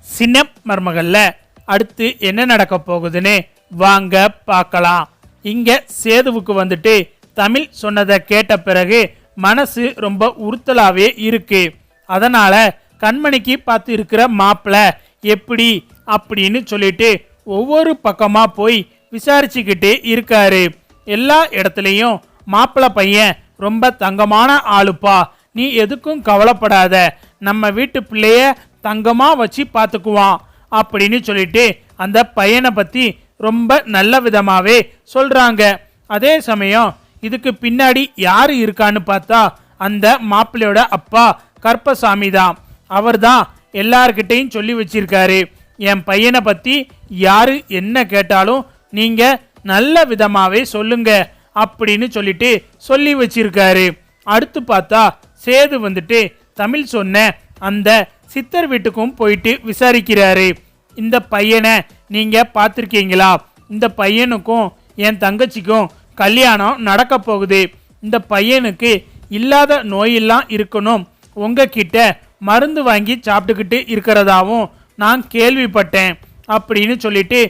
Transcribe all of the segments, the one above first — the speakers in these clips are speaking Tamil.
சின்ன மருமகள்ல. அடுத்து என்ன நடக்க போகுதுன்னு வாங்க பார்க்கலாம். இங்க சேதுவுக்கு வந்துட்டு தமிழ் சொன்னதை கேட்ட பிறகு மனசு ரொம்ப உறுத்தலாவே இருக்கு. அதனால கண்மணிக்கு பார்த்து இருக்கிற மாப்பிள எப்படி அப்படின்னு சொல்லிட்டு ஒவ்வொரு பக்கமா போய் விசாரிச்சுக்கிட்டே இருக்காரு. எல்லா இடத்துலையும் மாப்பிள்ளை பையன் ரொம்ப தங்கமான ஆளுப்பா. நீ எதுக்கும் கவலைப்படாத. நம்ம வீட்டு பிள்ளைய தங்கமாக வச்சு பார்த்துக்குவான் அப்படின்னு சொல்லிட்டு அந்த பையனை பற்றி ரொம்ப நல்ல விதமாகவே சொல்கிறாங்க அதே சமயம் இதுக்கு பின்னாடி யார் இருக்கான்னு பார்த்தா அந்த மாப்பிள்ளையோட அப்பா கற்பசாமி தான். அவர் தான் எல்லார்கிட்டையும் சொல்லி வச்சிருக்காரு. என் பையனை பற்றி யார் என்ன கேட்டாலும் நீங்கள் நல்ல விதமாகவே சொல்லுங்க அப்படின்னு சொல்லிட்டு சொல்லி வச்சிருக்காரு. அடுத்து பார்த்தா சேது வந்துட்டு தமிழ் சொன்ன அந்த சித்தர் வீட்டுக்கும் போயிட்டு விசாரிக்கிறாரு. இந்த பையனை நீங்கள் பார்த்துருக்கீங்களா? இந்த பையனுக்கும் என் தங்கச்சிக்கும் கல்யாணம் நடக்க போகுது. இந்த பையனுக்கு இல்லாத நோயெல்லாம் இருக்கணும். உங்ககிட்ட மருந்து வாங்கி சாப்பிட்டுக்கிட்டு இருக்கிறதாவும் நான் கேள்விப்பட்டேன் அப்படின்னு சொல்லிட்டு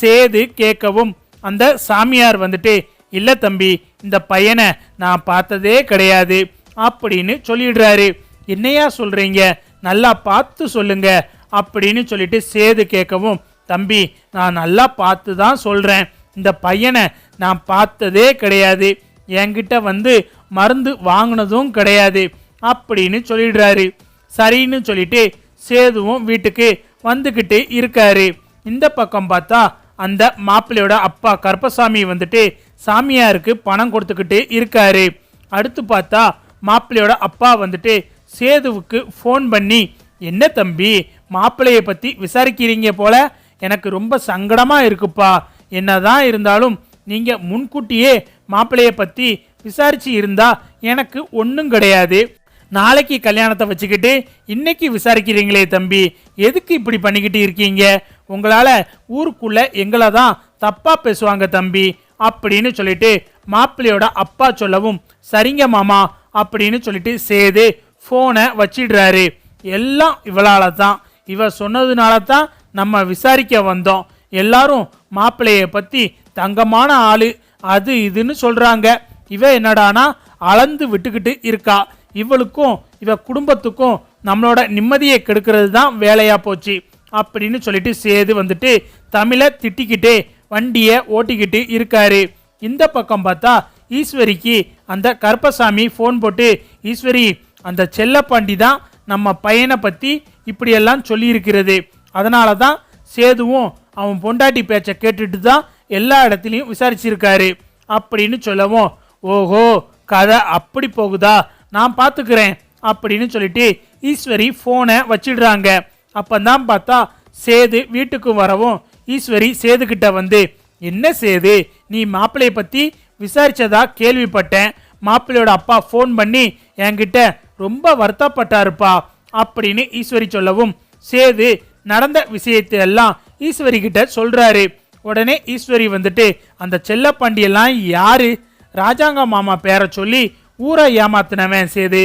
சேது கேட்கவும் அந்த சாமியார் வந்துட்டு இல்லை தம்பி இந்த பையனை நான் பார்த்ததே கிடையாது அப்படின்னு சொல்லிடுறாரு. என்னையா சொல்கிறீங்க நல்லா பார்த்து சொல்லுங்க அப்படின்னு சொல்லிட்டு சேது கேட்கவும் தம்பி நான் நல்லா பார்த்து தான் சொல்கிறேன் இந்த பையனை நான் பார்த்ததே கிடையாது. என்கிட்ட வந்து மருந்து வாங்கினதும் கிடையாது. அப்படின்னு சொல்லிடுறாரு. சரின்னு சொல்லிட்டு சேதுவும் வீட்டுக்கு வந்துக்கிட்டு இருக்காரு. இந்த பக்கம் பார்த்தா அந்த மாப்பிள்ளையோட அப்பா கருப்பசாமி வந்துட்டு சாமியாருக்கு பணம் கொடுத்துக்கிட்டு இருக்காரு. அடுத்து பார்த்தா மாப்பிள்ளையோட அப்பா வந்துட்டு சேதுவுக்கு ஃபோன் பண்ணி என்ன தம்பி மாப்பிள்ளையை பற்றி விசாரிக்கிறீங்க போல? எனக்கு ரொம்ப சங்கடமாக இருக்குப்பா. என்னதான் இருந்தாலும் நீங்கள் முன்கூட்டியே மாப்பிள்ளையை பற்றி விசாரிச்சு இருந்தா எனக்கு ஒன்றும் கிடையாது. நாளைக்கு கல்யாணத்தை வச்சுக்கிட்டு இன்னைக்கு விசாரிக்கிறீங்களே தம்பி. எதுக்கு இப்படி பண்ணிக்கிட்டு இருக்கீங்க? உங்களால் ஊருக்குள்ளே எங்களை தான் தப்பாக பேசுவாங்க தம்பி. அப்படின்னு சொல்லிட்டு மாப்பிள்ளையோட அப்பா சொல்லவும் சரிங்க மாமா. அப்படின்னு சொல்லிட்டு சேது ஃபோனை வச்சிடுறாரு. எல்லாம் இவளால் தான் இவ சொன்னதுனால தான் நம்ம விசாரிக்க வந்தோம். எல்லாரும் மாப்பிள்ளையை பற்றி தங்கமான ஆள் அது இதுன்னு சொல்கிறாங்க இவ என்னடானா அளந்து விட்டுக்கிட்டு இருக்கா. இவளுக்கும் இவ குடும்பத்துக்கும் நம்மளோட நிம்மதியை கெடுக்கிறது தான் வேலையாக போச்சு. அப்படின்னு சொல்லிட்டு சேது வந்துட்டு தமிழை திட்டிக்கிட்டே வண்டியை ஓட்டிக்கிட்டு இருக்காரு. இந்த பக்கம் பார்த்தா ஈஸ்வரிக்கு அந்த கருப்பசாமி ஃபோன் போட்டு ஈஸ்வரி அந்த செல்லப்பாண்டி தான் நம்ம பையனை பற்றி இப்படியெல்லாம் சொல்லியிருக்கிறது. அதனால தான் சேதுவும் அவன் பொண்டாட்டி பேச்சை கேட்டுட்டு தான் எல்லா இடத்துலையும் விசாரிச்சிருக்காரு. அப்படின்னு சொல்லவும் ஓஹோ கதை அப்படி போகுதா? நான் பார்த்துக்கிறேன் அப்படின்னு சொல்லிட்டு ஈஸ்வரி ஃபோனை வச்சிடுறாங்க. அப்பந்தான் பார்த்தா சேது வீட்டுக்கு வரவும் ஈஸ்வரி சேதுக்கிட்ட வந்து என்ன சேது நீ மாப்பிள்ளையை பற்றி விசாரித்ததாக கேள்விப்பட்டேன். மாப்பிள்ளையோட அப்பா ஃபோன் பண்ணி என்கிட்ட ரொம்ப வருத்தப்பட்டாருப்பா அப்படின்னு ஈஸ்வரி சொல்லவும் சேது நடந்த விஷயத்தை எல்லாம் ஈஸ்வரி கிட்ட சொல்றாரு. உடனே ஈஸ்வரி வந்துட்டு அந்த செல்லப்பாண்டியெல்லாம் யாரு? ராஜாங்க மாமா பேரை சொல்லி ஊரை ஏமாத்தினவன் சேது.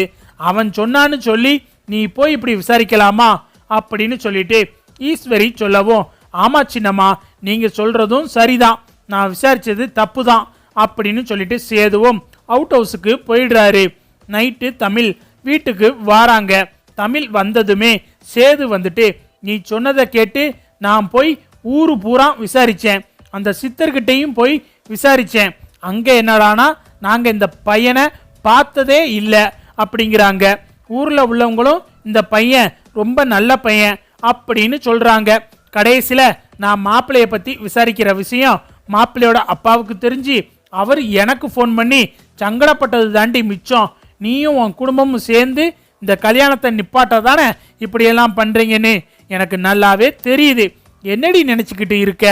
அவன் சொன்னான்னு சொல்லி நீ போய் இப்படி விசாரிக்கலாமா? அப்படின்னு சொல்லிட்டு ஈஸ்வரி சொல்லவும் ஆமா சின்னம்மா நீங்க சொல்றதும் சரிதான். நான் விசாரிச்சது தப்பு தான் அப்படின்னு சொல்லிட்டு சேதுவும் அவுட் ஹவுஸுக்கு போயிடுறாரு. நைட்டு தமிழ் வீட்டுக்கு வாராங்க. தமிழ் வந்ததுமே சேது வந்துட்டு நீ சொன்னதை கேட்டு நான் போய் ஊரு பூரா விசாரித்தேன் அந்த சித்தர்கிட்டையும் போய் விசாரித்தேன் அங்கே என்னடானா நாங்கள் இந்த பையனை பார்த்ததே இல்லை அப்படிங்கிறாங்க. ஊரில் உள்ளவங்களும் இந்த பையன் ரொம்ப நல்ல பையன் அப்படின்னு சொல்கிறாங்க கடைசியில் நான் மாப்பிள்ளையை பற்றி விசாரிக்கிற விஷயம் மாப்பிள்ளையோட அப்பாவுக்கு தெரிஞ்சு அவர் எனக்கு ஃபோன் பண்ணி சங்கடப்பட்டது தாண்டி மிச்சம். நீயும் உன் குடும்பமும் சேர்ந்து இந்த கல்யாணத்தை நிப்பாட்ட தானே இப்படியெல்லாம் பண்ணுறீங்கன்னு எனக்கு நல்லாவே தெரியுது. என்னடி நினச்சிக்கிட்டு இருக்க?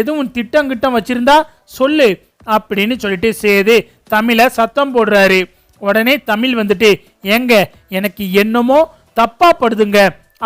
எதுவும் திட்டம் கிட்டம் வச்சுருந்தா சொல்லு அப்படின்னு சொல்லிட்டு சேது தமிழை சத்தம் போடுறாரு. உடனே தமிழ் வந்துட்டு ஏங்க எனக்கு என்னமோ தப்பா படுதுங்க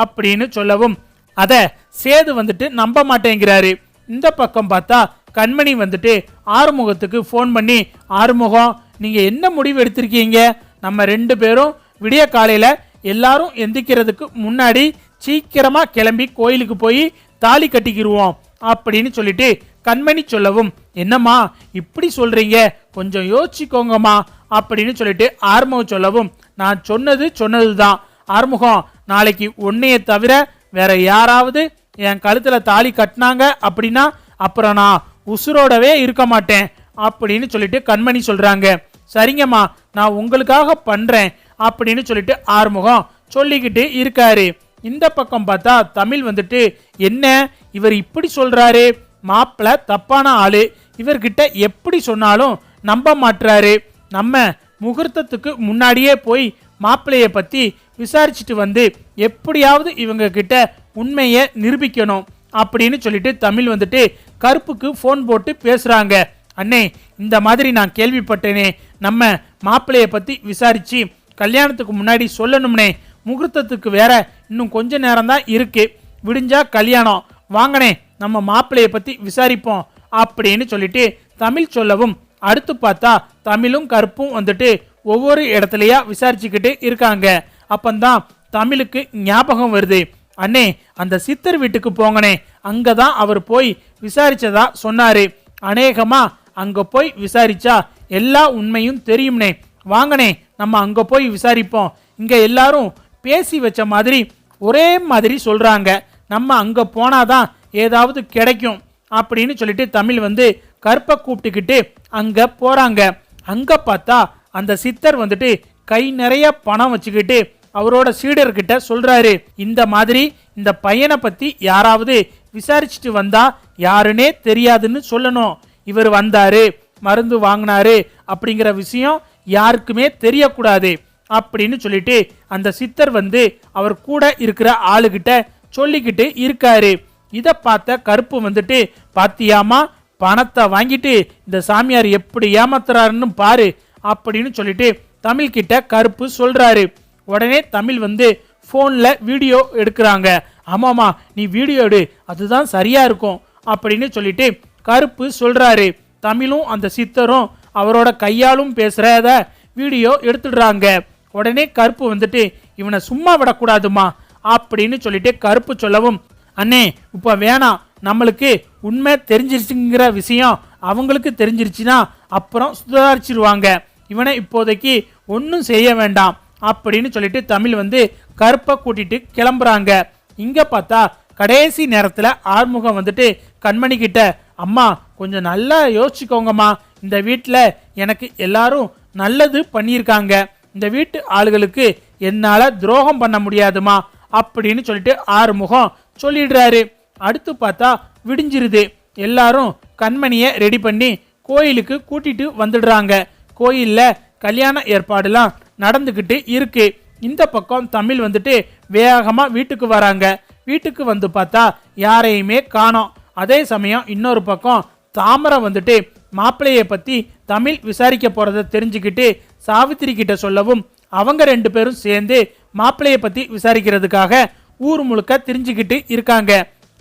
அப்படின்னு சொல்லவும். அதை சேது வந்துட்டு நம்ப மாட்டேங்கிறாரு. இந்த பக்கம் பார்த்தா கண்மணி வந்துட்டு ஆறுமுகத்துக்கு ஃபோன் பண்ணி ஆறுமுகம் நீங்கள் என்ன முடிவு எடுத்திருக்கீங்க? நம்ம ரெண்டு பேரும் விடிய காலையில் எல்லாரும் எந்திக்கிறதுக்கு முன்னாடி சீக்கிரமாக கிளம்பி கோயிலுக்கு போய் தாலி கட்டிக்கிடுவோம் அப்படின்னு சொல்லிட்டு கண்மணி சொல்லவும் என்னம்மா இப்படி சொல்கிறீங்க கொஞ்சம் யோசிச்சுக்கோங்கம்மா அப்படின்னு சொல்லிட்டு ஆறுமுகம் சொல்லவும் நான் சொன்னது சொன்னதுதான். ஆறுமுகம் நாளைக்கு ஒன்றையே தவிர வேற யாராவது என் கழுத்தில் தாலி கட்டினாங்க அப்படின்னா அப்புறம் நான் உசுரோடவே இருக்க மாட்டேன் அப்படின்னு சொல்லிட்டு கண்மணி சொல்கிறாங்க சரிங்கம்மா நான் உங்களுக்காக பண்றேன் அப்படின்னு சொல்லிட்டு ஆறுமுகம் சொல்லிக்கிட்டு இருக்காரு. இந்த பக்கம் பார்த்தா தமிழ் வந்துட்டு என்ன? இவர் இப்படி சொல்றாரு? மாப்பிள்ள தப்பான ஆளு. இவர்கிட்ட எப்படி சொன்னாலும் நம்ப மாட்டுறாரு நம்ம முகூர்த்தத்துக்கு முன்னாடியே போய் மாப்பிள்ளைய பத்தி விசாரிச்சுட்டு வந்து எப்படியாவது இவங்க கிட்ட உண்மையை நிரூபிக்கணும். அப்படின்னு சொல்லிட்டு தமிழ் வந்துட்டு கருப்புக்கு ஃபோன் போட்டு பேசுறாங்க. அண்ணே இந்த மாதிரி நான் கேள்விப்பட்டேனே. நம்ம மாப்பிள்ளையை பற்றி விசாரித்து கல்யாணத்துக்கு முன்னாடி சொல்லணும்னே. முகூர்த்தத்துக்கு வேற இன்னும் கொஞ்ச நேரம் தான் இருக்கு. விடிஞ்சா கல்யாணம். வாங்கனே நம்ம மாப்பிள்ளையை பற்றி விசாரிப்போம் அப்படின்னு சொல்லிட்டு தமிழ் சொல்லவும் அடுத்து பார்த்தா தமிழும் கருப்பும் வந்துட்டு ஒவ்வொரு இடத்துலையா விசாரிச்சுக்கிட்டு இருக்காங்க. அப்பந்தான் தமிழுக்கு ஞாபகம் வருது. அண்ணே அந்த சித்தர் வீட்டுக்கு போங்கனே அங்கதான் அவர் போய் விசாரிச்சதா சொன்னாரு. அநேகமாக அங்கே போய் விசாரிச்சா எல்லா உண்மையும் தெரியும்னே. வாங்கனே நம்ம அங்கே போய் விசாரிப்போம். இங்கே எல்லாரும் பேசி வச்ச மாதிரி ஒரே மாதிரி சொல்கிறாங்க நம்ம அங்கே போனாதான் ஏதாவது கிடைக்கும் அப்படின்னு சொல்லிட்டு தமிழ் வந்து கற்பை கூப்பிட்டுக்கிட்டு அங்கே போகிறாங்க அங்கே பார்த்தா அந்த சித்தர் வந்துட்டு கை நிறைய பணம் வச்சுக்கிட்டு அவரோட சீடர்கிட்ட சொல்கிறாரு இந்த மாதிரி இந்த பையனை பற்றி யாராவது விசாரிச்சுட்டு வந்தா யாருன்னே தெரியாதுன்னு சொல்லணும். இவர் வந்தாரு மருந்து வாங்கினாரு அப்படிங்கிற விஷயம் யாருக்குமே தெரியக்கூடாது அப்படின்னு சொல்லிட்டு அந்த சித்தர் வந்து அவர் கூட இருக்கிற ஆளுகிட்ட சொல்லிக்கிட்டு இருக்காரு. இதை பார்த்த கருப்பு வந்துட்டு பாத்தியாமா பணத்தை வாங்கிட்டு இந்த சாமியார் எப்படி ஏமாத்துறாருன்னு பாரு அப்படின்னு சொல்லிட்டு தமிழ் கிட்ட கருப்பு சொல்றாரு. உடனே தமிழ் வந்து ஃபோனில் வீடியோ எடுக்கிறாங்க. ஆமாம்மா நீ வீடியோ எடு அதுதான் சரியாக இருக்கும் அப்படின்னு சொல்லிட்டு கருப்பு சொல்கிறாரு தமிழும் அந்த சித்தரும் அவரோட கையாலும் பேசுகிறத வீடியோ எடுத்துடுறாங்க. உடனே கருப்பு வந்துட்டு இவனை சும்மா விடக்கூடாதுமா அப்படின்னு சொல்லிட்டு கருப்பு சொல்லவும் அண்ணே இப்போ வேணாம். நம்மளுக்கு உண்மை தெரிஞ்சிருச்சுங்கிற விஷயம் அவங்களுக்கு தெரிஞ்சிருச்சுன்னா அப்புறம் சுதாரிச்சிருவாங்க. இவனை இப்போதைக்கு ஒன்றும் செய்ய வேண்டாம் அப்படின்னு சொல்லிட்டு தமிழ் வந்து கருப்பை கூட்டிட்டு கிளம்புறாங்க. இங்கே பார்த்தா கடைசி நேரத்தில் ஆறுமுகம் வந்துட்டு கண்மணி கிட்ட அம்மா கொஞ்சம் நல்லா யோசிச்சுக்கோங்கம்மா. இந்த வீட்டில் எனக்கு எல்லாரும் நல்லது பண்ணியிருக்காங்க. இந்த வீட்டு ஆளுகளுக்கு என்னால் துரோகம் பண்ண முடியாதுமா அப்படின்னு சொல்லிட்டு ஆறுமுகம் சொல்லிடுறாரு. அடுத்து பார்த்தா விடிஞ்சிருது. எல்லாரும் கண்மணியை ரெடி பண்ணி கோயிலுக்கு கூட்டிட்டு வந்துடுறாங்க. கோயிலில் கல்யாண ஏற்பாடுலாம் நடந்துக்கிட்டு இருக்கு. இந்த பக்கம் தமிழ் வந்துட்டு வேகமாக வீட்டுக்கு வராங்க. வீட்டுக்கு வந்து பார்த்தா யாரையுமே காணோம். அதே சமயம் இன்னொரு பக்கம் தாமரை வந்துட்டு மாப்பிள்ளையை பற்றி தமிழ் விசாரிக்க போகிறத தெரிஞ்சுக்கிட்டு சாவித்திரி கிட்ட சொல்லவும் அவங்க ரெண்டு பேரும் சேர்ந்து மாப்பிள்ளையை பற்றி விசாரிக்கிறதுக்காக ஊர் முழுக்க தெரிஞ்சுக்கிட்டு இருக்காங்க.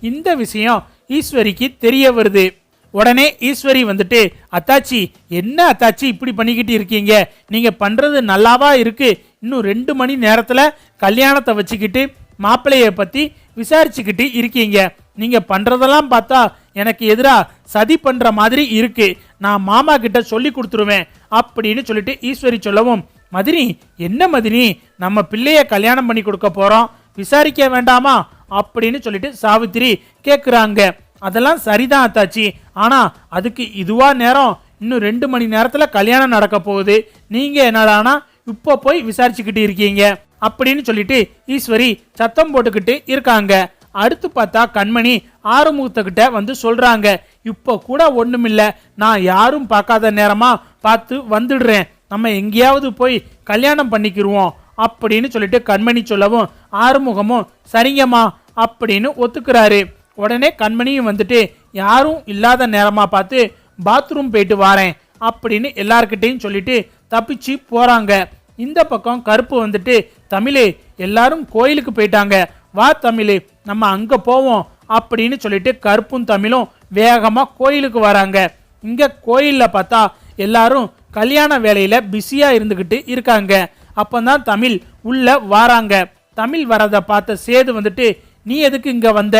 இந்த விஷயம் ஈஸ்வரிக்கு தெரிய வருது. உடனே ஈஸ்வரி வந்துட்டு அத்தாச்சி என்ன அத்தாச்சி இப்படி பண்ணிக்கிட்டு இருக்கீங்க? நீங்கள் பண்ணுறது நல்லாவா இருக்குது இன்னும் ரெண்டு மணி நேரத்தில் கல்யாணத்தை வச்சுக்கிட்டு மாப்பிள்ளையை பற்றி விசாரிச்சுக்கிட்டு இருக்கீங்க. நீங்க பண்றதெல்லாம் பார்த்தா எனக்கு எதிராக சதி பண்ற மாதிரி இருக்கு. நான் மாமா கிட்ட சொல்லி கொடுத்துருவேன் அப்படின்னு சொல்லிட்டு ஈஸ்வரி சொல்லவும் மதினி என்ன மதினி? நம்ம பிள்ளைய கல்யாணம் பண்ணி கொடுக்க போறோம். விசாரிக்க வேண்டாமா? அப்படின்னு சொல்லிட்டு சாவித்திரி கேட்குறாங்க அதெல்லாம் சரிதான் அத்தாச்சி. ஆனா அதுக்கு இதுவா நேரம். இன்னும் ரெண்டு மணி நேரத்துல கல்யாணம் நடக்க போகுது. நீங்க என்னடானா இப்போ போய் விசாரிச்சுக்கிட்டு இருக்கீங்க. அப்படின்னு சொல்லிட்டு ஈஸ்வரி சத்தம் போட்டுக்கிட்டு இருக்காங்க. அடுத்து பார்த்தா கண்மணி ஆறுமுகத்துக்கிட்ட வந்து சொல்றாங்க. இப்போ கூட ஒன்றுமில்ல நான் யாரும் பார்க்காத நேரமா பார்த்து வந்துடுறேன். நம்ம எங்கேயாவது போய் கல்யாணம் பண்ணிக்கிருவோம். அப்படின்னு சொல்லிட்டு கண்மணி சொல்லவும் ஆறுமுகமும் சரிங்கம்மா அப்படின்னு ஒத்துக்கிறாரு. உடனே கண்மணியும் வந்துட்டு யாரும் இல்லாத நேரமாக பார்த்து பாத்ரூம் போயிட்டு வாரேன் அப்படின்னு எல்லார்கிட்டையும் சொல்லிட்டு தப்பிச்சு போகிறாங்க இந்த பக்கம் கருப்பு வந்துட்டு தமிழே எல்லாரும் கோயிலுக்கு போயிட்டாங்க. வா தமிழே நம்ம அங்கே போவோம் அப்படின்னு சொல்லிட்டு கருப்பும் தமிழும் வேகமாக கோயிலுக்கு வராங்க. இங்கே கோயிலில் பார்த்தா எல்லாரும் கல்யாண வேலையில் பிஸியாக இருந்துக்கிட்டு இருக்காங்க. அப்போ தான் தமிழ் உள்ள வாராங்க. தமிழ் வரதை பார்த்த சேது வந்துட்டு நீ எதுக்கு இங்கே வந்த?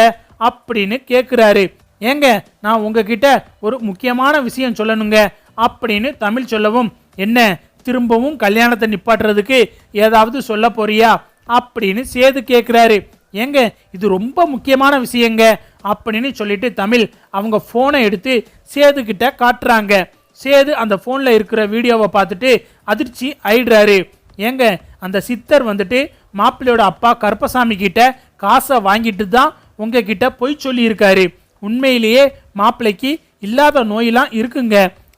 அப்படின்னு கேட்குறாரு ஏங்க நான் உங்ககிட்ட ஒரு முக்கியமான விஷயம் சொல்லணுங்க அப்படின்னு தமிழ் சொல்லவும் என்ன திரும்பவும் கல்யாணத்தை நிப்பாட்டுறதுக்கு ஏதாவது சொல்ல போறியா? அப்படின்னு சேது கேட்குறாரு ஏங்க இது ரொம்ப முக்கியமான விஷயங்க அப்படின்னு சொல்லிட்டு தமிழ் அவங்க ஃபோனை எடுத்து சேது கிட்ட காட்டுறாங்க. சேது அந்த ஃபோனில் இருக்கிற வீடியோவை பார்த்துட்டு அதிர்ச்சி ஆயிடுறாரு. ஏங்க அந்த சித்தர் வந்துட்டு மாப்பிள்ளையோட அப்பா கருப்பசாமி கிட்ட காசை வாங்கிட்டு தான் உங்ககிட்ட பொய் சொல்லியிருக்காரு. உண்மையிலேயே மாப்பிள்ளைக்கு இல்லாத நோயெல்லாம் இருக்குங்க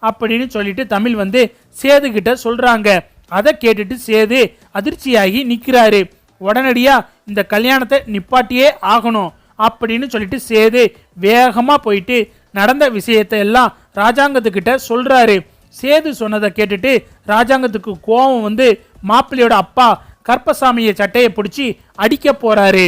அப்படின்னு சொல்லிட்டு தமிழ் வந்து சேது கிட்ட சொல்றாங்க. அதை கேட்டுட்டு சேது அதிர்ச்சியாகி நிற்கிறாரு உடனடியா இந்த கல்யாணத்தை நிப்பாட்டியே ஆகணும் அப்படின்னு சொல்லிட்டு சேது வேகமா போயிட்டு நடந்த விஷயத்தை எல்லாம் ராஜாங்கத்துக்கிட்ட சொல்றாரு. சேது சொன்னதை கேட்டுட்டு ராஜாங்கத்துக்கு கோபம் வந்து மாப்பிள்ளையோட அப்பா கற்பசாமியை சட்டையை பிடிச்சி அடிக்க போறாரு.